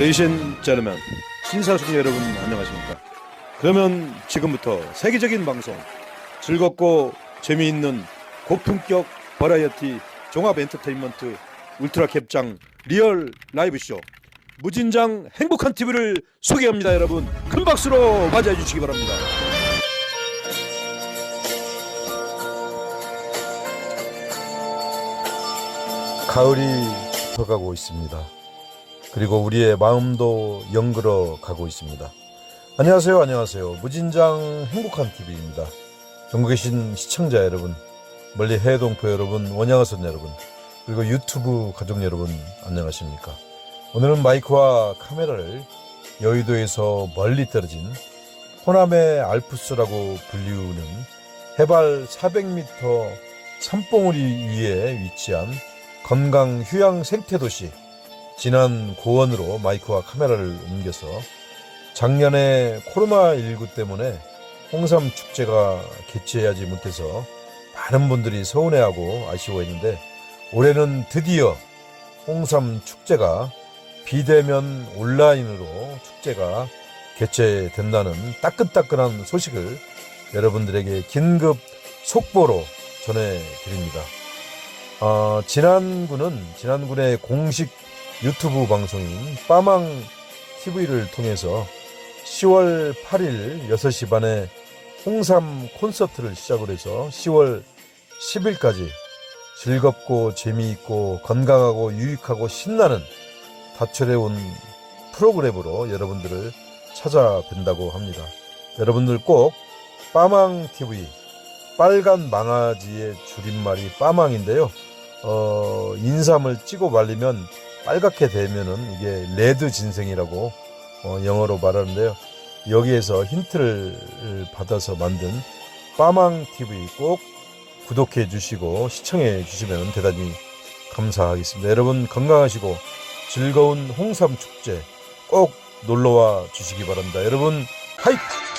레이시 앤 제르맨 신사숙 여러분 안녕하십니까? 그러면 지금부터 세계적인 방송 즐겁고 재미있는 고품격 버라이어티 종합 엔터테인먼트 울트라 캡장 리얼 라이브 쇼 무진장 행복한 TV를 소개합니다 여러분. 큰 박수로 맞이해 주시기 바랍니다. 가을이 깊어가고 있습니다. 그리고 우리의 마음도 영그러 가고 있습니다. 안녕하세요, 안녕하세요. 무진장 행복한 TV입니다. 전국에 계신 시청자 여러분, 멀리 해동포 여러분, 원양어선 여러분, 그리고 유튜브 가족 여러분, 안녕하십니까? 오늘은 마이크와 카메라를 여의도에서 멀리 떨어진 호남의 알프스라고 불리우는 해발 400m 산봉우리 위에 위치한 건강 휴양 생태 도시 진안 고원으로 마이크와 카메라를 옮겨서 작년에 코로나19 때문에 홍삼 축제가 개최하지 못해서 많은 분들이 서운해하고 아쉬워했는데 올해는 드디어 홍삼 축제가 비대면 온라인으로 축제가 개최된다는 따끈따끈한 소식을 여러분들에게 긴급 속보로 전해드립니다. 어, 진안군은 진안군의 공식 유튜브 방송인 빠망 TV를 통해서 10월 8일 6시 반에 홍삼 콘서트를 시작을 해서 10월 10일까지 즐겁고 재미있고 건강하고 유익하고 신나는 다채로운 프로그램으로 여러분들을 찾아뵌다고 합니다. 여러분들 꼭 빠망 TV 빨간 망아지의 줄임말이 빠망인데요. 어, 인삼을 찍어 말리면 빨갛게 되면은 이게 레드 진생이라고 어, 영어로 말하는데요. 여기에서 힌트를 받아서 만든 빠망 TV 꼭 구독해 주시고 시청해 주시면 대단히 감사하겠습니다. 여러분 건강하시고 즐거운 홍삼 축제 꼭 놀러와 주시기 바랍니다. 여러분 화이팅!